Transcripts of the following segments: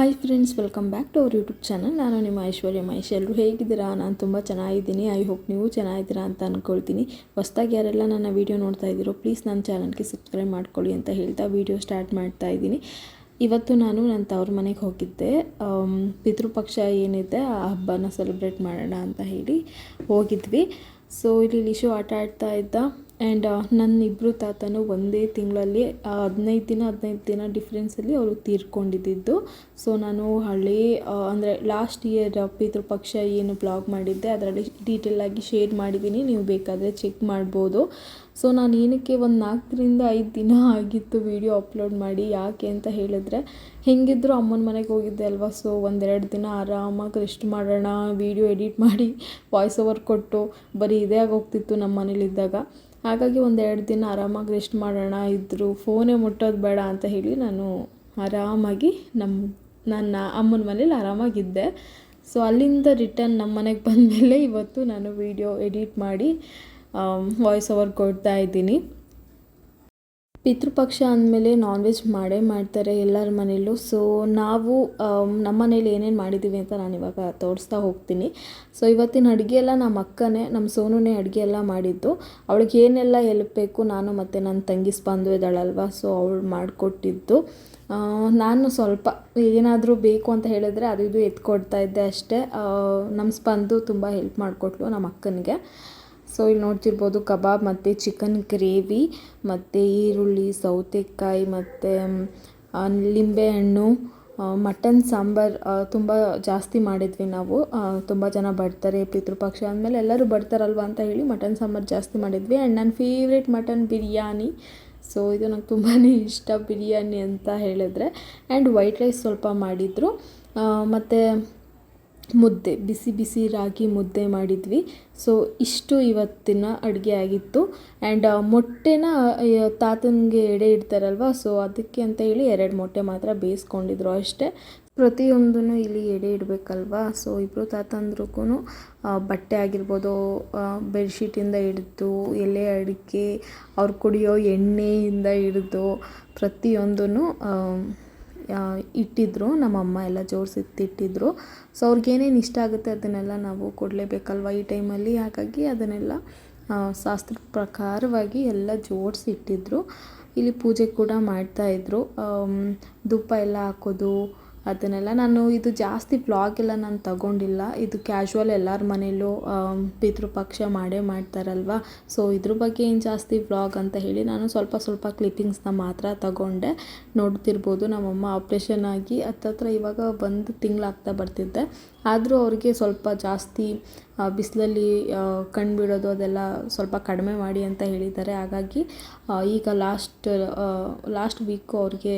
Hi friends welcome back to our YouTube channel ನಾನು ನಿಮ್ಮ ಐಶ್ವರ್ಯ ಮಹೇಶ್. ಎಲ್ಲರೂ ಹೇಗಿದ್ದೀರಾ? ನಾನು ತುಂಬ ಚೆನ್ನಾಗಿದ್ದೀನಿ. ಐ ಹೋಪ್ ನೀವು ಚೆನ್ನಾಗಿದ್ದೀರಾ ಅಂತ ಅಂದ್ಕೊಳ್ತೀನಿ ಹೊಸ್ದಾಗಿ ಯಾರೆಲ್ಲ ನನ್ನ ವೀಡಿಯೋ ನೋಡ್ತಾ ಇದ್ದೀರೋ ಪ್ಲೀಸ್ ನನ್ನ ಚಾನಲ್ಗೆ ಸಬ್ಸ್ಕ್ರೈಬ್ ಮಾಡ್ಕೊಳ್ಳಿ ಅಂತ ಹೇಳ್ತಾ ವೀಡಿಯೋ ಸ್ಟಾರ್ಟ್ ಮಾಡ್ತಾ ಇದ್ದೀನಿ. ಇವತ್ತು ನಾನು ನನ್ನ ತವ್ರ ಮನೆಗೆ ಹೋಗಿದ್ದೆ. ಪಿತೃಪಕ್ಷ ಏನಿದೆ, ಆ ಹಬ್ಬನ ಸೆಲೆಬ್ರೇಟ್ ಮಾಡೋಣ ಅಂತ ಹೇಳಿ ಹೋಗಿದ್ವಿ. ಸೊ ಇಲ್ಲಿ ಲಿಶು ಆಟ ಆಡ್ತಾ ಇದ್ದ. ಆ್ಯಂಡ್ ನನ್ನ ಇಬ್ಬರು ತಾತನು ಒಂದೇ ತಿಂಗಳಲ್ಲಿ ಹದಿನೈದು ದಿನ ಹದಿನೈದು ದಿನ ಡಿಫ್ರೆನ್ಸಲ್ಲಿ ಅವರು ತೀರ್ಕೊಂಡಿದ್ದು ಸೊ ನಾನು ಹಳೇ ಅಂದರೆ ಲಾಸ್ಟ್ ಇಯರ್ ಪಿತೃಪಕ್ಷ ಏನು ಬ್ಲಾಗ್ ಮಾಡಿದ್ದೆ, ಅದರಲ್ಲಿ ಡೀಟೇಲಾಗಿ ಶೇರ್ ಮಾಡಿದ್ದೀನಿ ನೀವು ಬೇಕಾದರೆ ಚೆಕ್ ಮಾಡ್ಬೋದು. ಸೊ ನಾನು ಏನಕ್ಕೆ ಒಂದು ನಾಲ್ಕರಿಂದ ಐದು ದಿನ ಆಗಿತ್ತು ವಿಡಿಯೋ ಅಪ್ಲೋಡ್ ಮಾಡಿ, ಯಾಕೆ ಅಂತ ಹೇಳಿದ್ರೆ, ಹೆಂಗಿದ್ರು ಅಮ್ಮನ ಮನೆಗೆ ಹೋಗಿದ್ದೆ ಅಲ್ವಾ? ಸೊ ಒಂದೆರಡು ದಿನ ಆರಾಮಾಗಿ ರೆಸ್ಟ್ ಮಾಡೋಣ ವಿಡಿಯೋ ಎಡಿಟ್ ಮಾಡಿ ವಾಯ್ಸ್ ಓವರ್ ಕೊಟ್ಟು, ಬರೀ ಇದೇ ಆಗೋಗ್ತಿತ್ತು ನಮ್ಮ ಮನೇಲಿದ್ದಾಗ ಹಾಗಾಗಿ ಒಂದೆರಡು ದಿನ ಆರಾಮಾಗಿ ರೆಸ್ಟ್ ಮಾಡೋಣ ಇದ್ದರು ಫೋನೇ ಮುಟ್ಟೋದು ಬೇಡ ಅಂತ ಹೇಳಿ ನಾನು ಆರಾಮಾಗಿ ನಮ್ಮ, ನನ್ನ ಅಮ್ಮನ ಮನೇಲಿ ಆರಾಮಾಗಿದ್ದೆ. ಸೊ ಅಲ್ಲಿಂದ ರಿಟರ್ನ್ ನಮ್ಮ ಮನೆಗೆ ಬಂದಮೇಲೆ ಇವತ್ತು ನಾನು ವೀಡಿಯೋ ಎಡಿಟ್ ಮಾಡಿ ವಾಯ್ಸ್ ಓವರ್ ಕೊಡ್ತಾ ಇದ್ದೀನಿ. ಪಿತೃಪಕ್ಷ ಅಂದಮೇಲೆ ನಾನ್ ವೆಜ್ ಮಾಡೇ ಮಾಡ್ತಾರೆ ಎಲ್ಲರ ಮನೇಲೂ ಸೊ ನಾವು ನಮ್ಮ ಮನೇಲಿ ಏನೇನು ಮಾಡಿದ್ದೀವಿ ಅಂತ ನಾನು ಇವಾಗ ತೋರಿಸ್ತಾ ಹೋಗ್ತೀನಿ. ಸೊ ಇವತ್ತಿನ ಅಡುಗೆ ಎಲ್ಲ ನಮ್ಮ ಅಕ್ಕನೇ ನಮ್ಮ ಸೋನುನೇ ಅಡುಗೆ ಎಲ್ಲ ಮಾಡಿದ್ದು. ಅವಳಿಗೆ ಏನೆಲ್ಲ ಎಲ್ಪ್ ಬೇಕು ನಾನು ಮತ್ತು ನನ್ನ ತಂಗಿ ಸ್ಪಂದು ಇದ್ದಾಳಲ್ವ ಸೊ ಅವಳು ಮಾಡಿಕೊಟ್ಟಿದ್ದು. ನಾನು ಸ್ವಲ್ಪ ಏನಾದರೂ ಬೇಕು ಅಂತ ಹೇಳಿದ್ರೆ ಅದು ಇದು ಎತ್ಕೊಡ್ತಾ ಇದ್ದೆ ಅಷ್ಟೇ. ನಮ್ಮ ಸ್ಪಂದು ತುಂಬ ಹೆಲ್ಪ್ ಮಾಡಿಕೊಟ್ಲು ನಮ್ಮ ಅಕ್ಕನಿಗೆ. ಸೊ, ಇಲ್ಲಿ ನೋಡ್ತಿರ್ಬೋದು ಕಬಾಬ್ ಮತ್ತು ಚಿಕನ್ ಗ್ರೇವಿ ಮತ್ತು ಈರುಳ್ಳಿ, ಸೌತೆಕಾಯಿ ಮತ್ತು ಲಿಂಬೆಹಣ್ಣು ಮಟನ್ ಸಾಂಬಾರು ತುಂಬ ಜಾಸ್ತಿ ಮಾಡಿದ್ವಿ ನಾವು. ತುಂಬ ಜನ ಬರ್ತಾರೆ ಪಿತೃಪಕ್ಷ ಅಂದಮೇಲೆ ಎಲ್ಲರೂ ಬರ್ತಾರಲ್ವ ಅಂತ ಹೇಳಿ ಮಟನ್ ಸಾಂಬಾರು ಜಾಸ್ತಿ ಮಾಡಿದ್ವಿ. ಆ್ಯಂಡ್ ನನ್ನ ಫೇವ್ರೇಟ್ ಮಟನ್ ಬಿರಿಯಾನಿ. ಸೊ ಇದು ನಂಗೆ ತುಂಬಾ ಇಷ್ಟ ಬಿರಿಯಾನಿ ಅಂತ ಹೇಳಿದ್ರೆ. ಆ್ಯಂಡ್ ವೈಟ್ ರೈಸ್ ಸ್ವಲ್ಪ ಮಾಡಿದರು. ಮತ್ತು ಮುದ್ದೆ, ಬಿಸಿ ಬಿಸಿ ರಾಗಿ ಮುದ್ದೆ ಮಾಡಿದ್ವಿ. ಸೊ ಇಷ್ಟು ಇವತ್ತಿನ ಅಡುಗೆ ಆಗಿತ್ತು. ಆ್ಯಂಡ್ ಮೊಟ್ಟೆನ ತಾತನಿಗೆ ಎಡೆ ಇಡ್ತಾರಲ್ವ? ಸೊ ಅದಕ್ಕೆ ಅಂತ ಹೇಳಿ ಎರಡು ಮೊಟ್ಟೆ ಮಾತ್ರ ಬೇಯಿಸ್ಕೊಂಡಿದ್ರು ಅಷ್ಟೇ. ಪ್ರತಿಯೊಂದೂ ಇಲ್ಲಿ ಎಡೆ ಇಡಬೇಕಲ್ವಾ? ಸೊ ಇಬ್ಬರು ತಾತಂದ್ರಿಗೂ ಬಟ್ಟೆ ಆಗಿರ್ಬೋದು ಬೆಡ್ಶೀಟಿಂದ ಹಿಡಿದು, ಎಲೆ ಅಡಿಕೆ, ಅವ್ರು ಕುಡಿಯೋ ಎಣ್ಣೆಯಿಂದ ಹಿಡಿದು ಪ್ರತಿಯೊಂದೂ ಇಟ್ಟಿದ್ರು ನಮ್ಮಮ್ಮ ಎಲ್ಲ ಜೋಡಿಸಿಟ್ಟಿದ್ರು ಸೊ ಅವ್ರಿಗೇನೇನು ಇಷ್ಟ ಆಗುತ್ತೆ ಅದನ್ನೆಲ್ಲ ನಾವು ಕೊಡಲೇಬೇಕಲ್ವ ಈ ಟೈಮಲ್ಲಿ? ಹಾಗಾಗಿ ಅದನ್ನೆಲ್ಲ ಶಾಸ್ತ್ರ ಪ್ರಕಾರವಾಗಿ ಎಲ್ಲ ಜೋಡಿಸಿ ಇಟ್ಟಿದ್ರು ಇಲ್ಲಿ ಪೂಜೆ ಕೂಡ ಮಾಡ್ತಾಯಿದ್ರು ಧೂಪ ಎಲ್ಲ ಹಾಕೋದು ಅದನ್ನೆಲ್ಲ ನಾನು ಇದು ಜಾಸ್ತಿ ಬ್ಲಾಗ್ ಎಲ್ಲ ನಾನು ತಗೊಂಡಿಲ್ಲ. ಇದು ಕ್ಯಾಶುವಲ್ ಎಲ್ಲರ ಆಮ್, ಪಿತೃಪಕ್ಷ ಮಾಡೇ ಮಾಡ್ತಾರಲ್ವ? ಸೊ ಇದ್ರ ಬಗ್ಗೆ ಏನು ಜಾಸ್ತಿ ವ್ಲಾಗ್ ಅಂತ ಹೇಳಿ ನಾನು ಸ್ವಲ್ಪ ಸ್ವಲ್ಪ ಕ್ಲಿಪ್ಪಿಂಗ್ಸ್ನ ಮಾತ್ರ ತಗೊಂಡೆ. ನೋಡ್ತಿರ್ಬೋದು ನಮ್ಮಮ್ಮ ಆಪ್ರೇಷನ್ ಆಗಿ ಹತ್ತತ್ರ ಇವಾಗ ಒಂದು ತಿಂಗಳಾಗ್ತಾ ಬರ್ತಿದ್ದೆ ಆದರೂ ಅವ್ರಿಗೆ ಸ್ವಲ್ಪ ಜಾಸ್ತಿ ಬಿಸಿಲಲ್ಲಿ ಕಣ್ಣು ಬಿಡೋದು ಅದೆಲ್ಲ ಸ್ವಲ್ಪ ಕಡಿಮೆ ಮಾಡಿ ಅಂತ ಹೇಳಿದ್ದಾರೆ. ಹಾಗಾಗಿ ಈಗ ಲಾಸ್ಟ್ ಲಾಸ್ಟ್ ವೀಕು ಅವ್ರಿಗೆ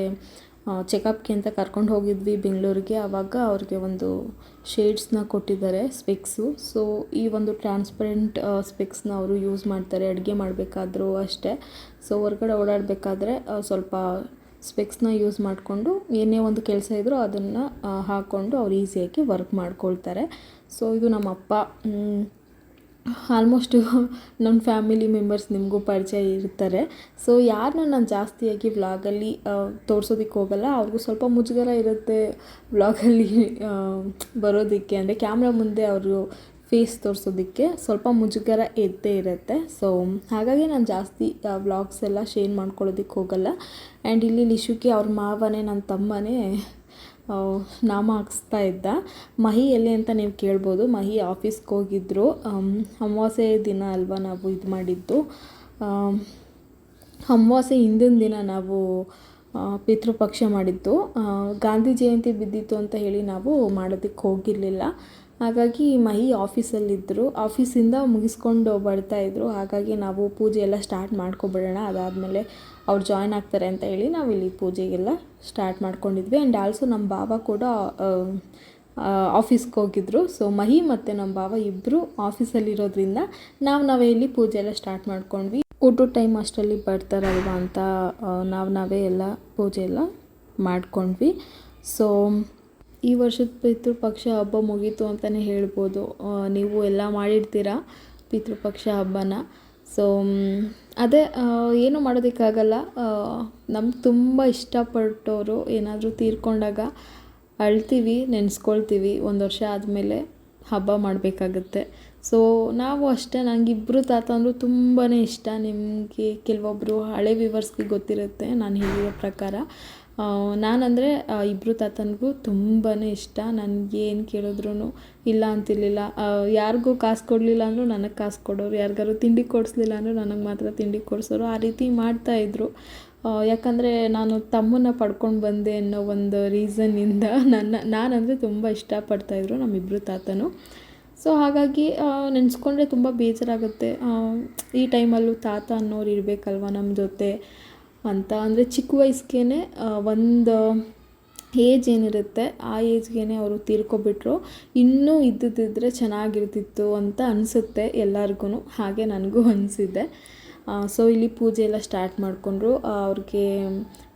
ಚೆಕಪ್ಗೆ ಅಂತ ಕರ್ಕೊಂಡು ಹೋಗಿದ್ವಿ ಬೆಂಗಳೂರಿಗೆ. ಆವಾಗ ಅವ್ರಿಗೆ ಒಂದು ಶೇಡ್ಸ್ನ ಕೊಟ್ಟಿದ್ದಾರೆ ಸ್ಪೆಕ್ಸು ಸೊ ಈ ಒಂದು ಟ್ರಾನ್ಸ್ಪರೆಂಟ್ ಸ್ಪೆಕ್ಸ್ನ ಅವರು ಯೂಸ್ ಮಾಡ್ತಾರೆ, ಅಡುಗೆ ಮಾಡಬೇಕಾದ್ರೂ ಅಷ್ಟೇ. ಸೊ ಹೊರಗಡೆ ಓಡಾಡಬೇಕಾದ್ರೆ ಸ್ವಲ್ಪ ಸ್ಪೆಕ್ಸ್ನ ಯೂಸ್ ಮಾಡಿಕೊಂಡು ಏನೇ ಒಂದು ಕೆಲಸ ಇದ್ದರೂ ಅದನ್ನು ಹಾಕ್ಕೊಂಡು ಅವ್ರು ಈಸಿಯಾಗಿ ವರ್ಕ್ ಮಾಡ್ಕೊಳ್ತಾರೆ. ಸೊ ಇದು ನಮ್ಮ ಅಪ್ಪ ಆಲ್ಮೋಸ್ಟು ನನ್ನ ಫ್ಯಾಮಿಲಿ ಮೆಂಬರ್ಸ್ ನಿಮಗೂ ಪರಿಚಯ ಇರ್ತಾರೆ. ಸೊ ಯಾರನ್ನ ನಾನು ಜಾಸ್ತಿಯಾಗಿ ವ್ಲಾಗಲ್ಲಿ ತೋರಿಸೋದಕ್ಕೆ ಹೋಗಲ್ಲ. ಅವ್ರಿಗೂ ಸ್ವಲ್ಪ ಮುಜುಗರ ಇರುತ್ತೆ ವ್ಲಾಗಲ್ಲಿ ಬರೋದಕ್ಕೆ. ಅಂದರೆ ಕ್ಯಾಮ್ರಾ ಮುಂದೆ ಅವರು ಫೇಸ್ ತೋರಿಸೋದಕ್ಕೆ ಸ್ವಲ್ಪ ಮುಜುಗರ ಇದ್ದೇ ಇರುತ್ತೆ. ಸೊ ಹಾಗಾಗಿ ನಾನು ಜಾಸ್ತಿ ವ್ಲಾಗ್ಸ್ ಎಲ್ಲ ಶೇರ್ ಮಾಡ್ಕೊಳ್ಳೋದಕ್ಕೆ ಹೋಗಲ್ಲ. ಆ್ಯಂಡ್ ಇಲ್ಲಿ ನಿಶುಕಿ ಅವ್ರ ಮಾವನೇ ನನ್ನ ತಮ್ಮನೇ. ನಾಮ ಹಾಕ್ಸ್ತಾ ಇದ್ದ. ಮಹಿ ಎಲ್ಲಿ ಅಂತ ನೀವು ಕೇಳ್ಬೋದು. ಮಹಿ ಆಫೀಸ್ಗೆ ಹೋಗಿದ್ರು. ಆಮ್, ಅಮಾವಾಸ್ಯೆ ದಿನ ಅಲ್ವಾ ನಾವು ಇದು ಮಾಡಿದ್ದು. ಅಮಾವಾಸ್ಯೆ ಹಿಂದಿನ ದಿನ ನಾವು ಪಿತೃಪಕ್ಷ ಮಾಡಿದ್ದು. ಗಾಂಧಿ ಜಯಂತಿ ಬಿದ್ದಿತ್ತು ಅಂತ ಹೇಳಿ ನಾವು ಮಾಡೋದಕ್ಕೆ ಹೋಗಿರಲಿಲ್ಲ. ಹಾಗಾಗಿ ಮಹಿ ಆಫೀಸಲ್ಲಿದ್ದರು. ಆಫೀಸಿಂದ ಮುಗಿಸ್ಕೊಂಡು ಬರ್ತಾಯಿದ್ರು ಹಾಗಾಗಿ ನಾವು ಪೂಜೆ ಎಲ್ಲ ಸ್ಟಾರ್ಟ್ ಮಾಡ್ಕೊಬಿಡೋಣ. ಅದಾದಮೇಲೆ ಅವ್ರು ಜಾಯ್ನ್ ಆಗ್ತಾರೆ ಅಂತ ಹೇಳಿ ನಾವು ಇಲ್ಲಿ ಪೂಜೆಗೆಲ್ಲ ಸ್ಟಾರ್ಟ್ ಮಾಡ್ಕೊಂಡಿದ್ವಿ. ಆ್ಯಂಡ್ ಆಲ್ಸೋ ನಮ್ಮ ಬಾಬಾ ಕೂಡ ಆಫೀಸ್ಗೆ ಹೋಗಿದ್ರು. ಸೊ ಮಹಿ ಮತ್ತು ನಮ್ಮ ಬಾವ ಇಬ್ಬರು ಆಫೀಸಲ್ಲಿರೋದ್ರಿಂದ ನಾವು, ನಾವೇ ಇಲ್ಲಿ ಪೂಜೆ ಎಲ್ಲ ಸ್ಟಾರ್ಟ್ ಮಾಡ್ಕೊಂಡ್ವಿ. ಊಟದ ಟೈಮ್ ಅಷ್ಟರಲ್ಲಿ ಬರ್ತಾರಲ್ವ ಅಂತ ನಾವು, ನಾವೇ ಎಲ್ಲ ಪೂಜೆ ಎಲ್ಲ ಮಾಡ್ಕೊಂಡ್ವಿ. ಸೊ ಈ ವರ್ಷದ ಪಿತೃಪಕ್ಷ ಹಬ್ಬ ಮುಗೀತು ಅಂತಲೇ ಹೇಳ್ಬೋದು. ನೀವು ಎಲ್ಲ ಮಾಡಿರ್ತೀರ ಪಿತೃಪಕ್ಷ ಹಬ್ಬನ? ಸೊ ಅದೇ ಏನು ಮಾಡೋದಕ್ಕಾಗಲ್ಲ. ನಮ್ಗೆ ತುಂಬ ಇಷ್ಟಪಟ್ಟವರು ಏನಾದರೂ ತೀರ್ಕೊಂಡಾಗ ಅಳ್ತೀವಿ, ನೆನೆಸ್ಕೊಳ್ತೀವಿ. ಒಂದು ವರ್ಷ ಆದಮೇಲೆ ಹಬ್ಬ ಮಾಡಬೇಕಾಗತ್ತೆ. ಸೊ ನಾವು ಅಷ್ಟೇ ನನಗೆ ಇಬ್ಬರು ತಾತ ಅಂದರೂ ತುಂಬಾ ಇಷ್ಟ. ನಿಮಗೆ ಕೆಲವೊಬ್ಬರು ಹಳೆ ವ್ಯೂವರ್ಸ್ಗೆ ಗೊತ್ತಿರುತ್ತೆ, ನಾನು ಹೇಳಿರೋ ಪ್ರಕಾರ. ನಾನಂದರೆ ಇಬ್ಬರು ತಾತನಿಗೂ ತುಂಬಾ ಇಷ್ಟ. ನನಗೇನು ಕೇಳಿದ್ರು ಇಲ್ಲ ಅಂತಿರಲಿಲ್ಲ. ಯಾರಿಗೂ ಕಾಸು ಕೊಡಲಿಲ್ಲ ಅಂದರೂ ನನಗೆ ಕಾಸು ಕೊಡೋರು. ಯಾರಿಗಾರು ತಿಂಡಿ ಕೊಡಿಸ್ಲಿಲ್ಲ ಅಂದರೂ ನನಗೆ ಮಾತ್ರ ತಿಂಡಿ ಕೊಡಿಸೋರು. ಆ ರೀತಿ ಮಾಡ್ತಾಯಿದ್ರು ಯಾಕಂದರೆ ನಾನು ತಮ್ಮನ್ನ ಪಡ್ಕೊಂಡು ಬಂದೆ ಅನ್ನೋ ಒಂದು ರೀಸನ್ನಿಂದ ನನ್ನ, ನಾನಂದರೆ ತುಂಬ ಇಷ್ಟಪಡ್ತಾಯಿದ್ರು ನಮ್ಮಿಬ್ಬರು ತಾತನು. ಸೊ ಹಾಗಾಗಿ ನೆನೆಸ್ಕೊಂಡ್ರೆ ತುಂಬ ಬೇಜಾರಾಗುತ್ತೆ. ಈ ಟೈಮಲ್ಲೂ ತಾತ ಅನ್ನೋರು ಇರಬೇಕಲ್ವ ನಮ್ಮ ಜೊತೆ? ಅಂತ. ಅಂದರೆ ಚಿಕ್ಕ ವಯಸ್ಸಿಗೆ ಒಂದು ಏಜ್ ಏನಿರುತ್ತೆ, ಆ ಏಜ್ಗೇ ಅವರು ತೀರ್ಕೊಬಿಟ್ರು. ಇನ್ನೂ ಇದ್ದಿದ್ದಿದ್ರೆ ಚೆನ್ನಾಗಿರ್ತಿತ್ತು ಅಂತ ಅನಿಸುತ್ತೆ ಎಲ್ಲರಿಗೂ ಹಾಗೆ ನನಗೂ ಅನಿಸಿದ್ದೆ ಸೊ ಇಲ್ಲಿ ಪೂಜೆ ಎಲ್ಲ ಸ್ಟಾರ್ಟ್ ಮಾಡಿಕೊಂಡ್ರು. ಅವ್ರಿಗೆ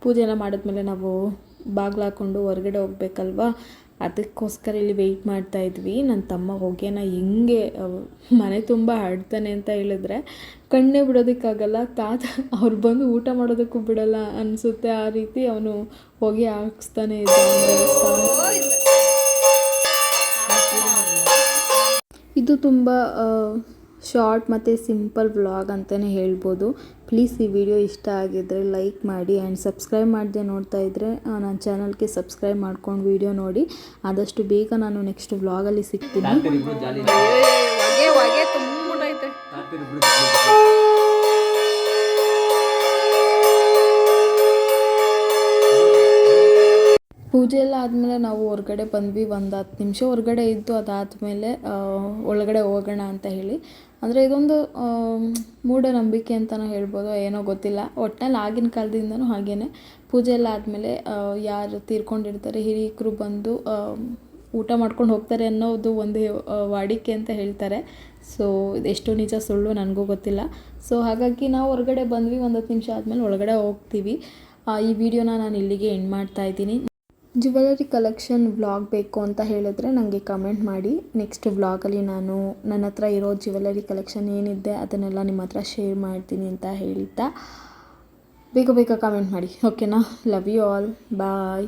ಪೂಜೆ ಎಲ್ಲ ಮಾಡಿದ್ಮೇಲೆ ನಾವು ಬಾಗಿಲಾಕೊಂಡು ಹೊರ್ಗಡೆ ಹೋಗ್ಬೇಕಲ್ವ? ಅದಕ್ಕೋಸ್ಕರ ಇಲ್ಲಿ ವೆಯ್ಟ್ ಮಾಡ್ತಾ ಇದ್ವಿ. ನನ್ನ ತಮ್ಮ ಹೊಗೆನ ಹೆಂಗೆ ಮನೆ ತುಂಬ ಆಡ್ತಾನೆ ಅಂತ ಹೇಳಿದ್ರೆ ಕಣ್ಣೇ ಬಿಡೋದಕ್ಕಾಗಲ್ಲ ತಾತ ಅವ್ರು ಬಂದು ಊಟ ಮಾಡೋದಕ್ಕೂ ಬಿಡಲ್ಲ ಅನಿಸುತ್ತೆ. ಆ ರೀತಿ ಅವನು ಹೊಗೆ ಹಾಕ್ಸ್ತಾನೆ ಇದ್ದ ಇದು ತುಂಬ ಶಾರ್ಟ್ ಮತ್ತು ಸಿಂಪಲ್ ವ್ಲಾಗ್ ಅಂತಲೇ ಹೇಳ್ಬೋದು. ಪ್ಲೀಸ್ ಈ ವಿಡಿಯೋ ಇಷ್ಟ ಆಗಿದ್ದರೆ ಲೈಕ್ ಮಾಡಿ ಆ್ಯಂಡ್ ಸಬ್ಸ್ಕ್ರೈಬ್ ಮಾಡದೆ ನೋಡ್ತಾ ಇದ್ದರೆ ನನ್ನ ಚಾನಲ್ಗೆ ಸಬ್ಸ್ಕ್ರೈಬ್ ಮಾಡ್ಕೊಂಡು ವಿಡಿಯೋ ನೋಡಿ. ಆದಷ್ಟು ಬೇಗ ನಾನು ನೆಕ್ಸ್ಟ್ ವ್ಲಾಗಲ್ಲಿ ಸಿಗ್ತೀನಿ. ಪೂಜೆ ಎಲ್ಲ ಆದಮೇಲೆ ನಾವು ಹೊರಗಡೆ ಬಂದ್ವಿ, ಒಂದು ಹತ್ತು ನಿಮಿಷ ಹೊರಗಡೆ ಇದ್ದು ಅದಾದಮೇಲೆ ಒಳಗಡೆ ಹೋಗೋಣ ಅಂತ ಹೇಳಿ. ಅಂದರೆ ಇದೊಂದು ಮೂಢನಂಬಿಕೆ ಅಂತಲೂ ಹೇಳ್ಬೋದು, ಏನೋ ಗೊತ್ತಿಲ್ಲ. ಒಟ್ನಲ್ಲಿ ಆಗಿನ ಕಾಲದಿಂದನೂ ಹಾಗೇ ಪೂಜೆ ಎಲ್ಲ ಆದಮೇಲೆ ಯಾರು ತೀರ್ಕೊಂಡಿರ್ತಾರೆ ಹಿರಿಯಕರು ಬಂದು ಊಟ ಮಾಡ್ಕೊಂಡು ಹೋಗ್ತಾರೆ ಅನ್ನೋದು ಒಂದು ವಾಡಿಕೆ ಅಂತ ಹೇಳ್ತಾರೆ. ಸೊ ಎಷ್ಟು ನಿಜ ಸುಳ್ಳು ನನಗೂ ಗೊತ್ತಿಲ್ಲ. ಸೊ, ಹಾಗಾಗಿ ನಾವು ಹೊರಗಡೆ ಬಂದ್ವಿ, ಒಂದು ಹತ್ತು ನಿಮಿಷ ಆದಮೇಲೆ ಒಳಗಡೆ ಹೋಗ್ತೀವಿ. ಈ ವಿಡಿಯೋನ ನಾನು ಇಲ್ಲಿಗೆ ಎಂಡ್ ಮಾಡ್ತಾ ಇದ್ದೀನಿ. ಜ್ಯುವೆಲರಿ ಕಲೆಕ್ಷನ್ ವ್ಲಾಗ್ ಬೇಕು ಅಂತ ಹೇಳಿದ್ರೆ ನನಗೆ ಕಮೆಂಟ್ ಮಾಡಿ. ನೆಕ್ಸ್ಟ್ ವ್ಲಾಗಲ್ಲಿ ನಾನು ನನ್ನ ಹತ್ರ ಇರೋ ಜ್ಯುವೆಲರಿ ಕಲೆಕ್ಷನ್ ಏನಿದೆ ಅದನ್ನೆಲ್ಲ ನಿಮ್ಮ ಹತ್ರ ಶೇರ್ ಮಾಡ್ತೀನಿ ಅಂತ ಹೇಳ್ತಾ. ಬೇಗ ಬೇಗ ಕಮೆಂಟ್ ಮಾಡಿ. ಓಕೆನಾ ಲವ್ ಯು ಆಲ್ ಬಾಯ್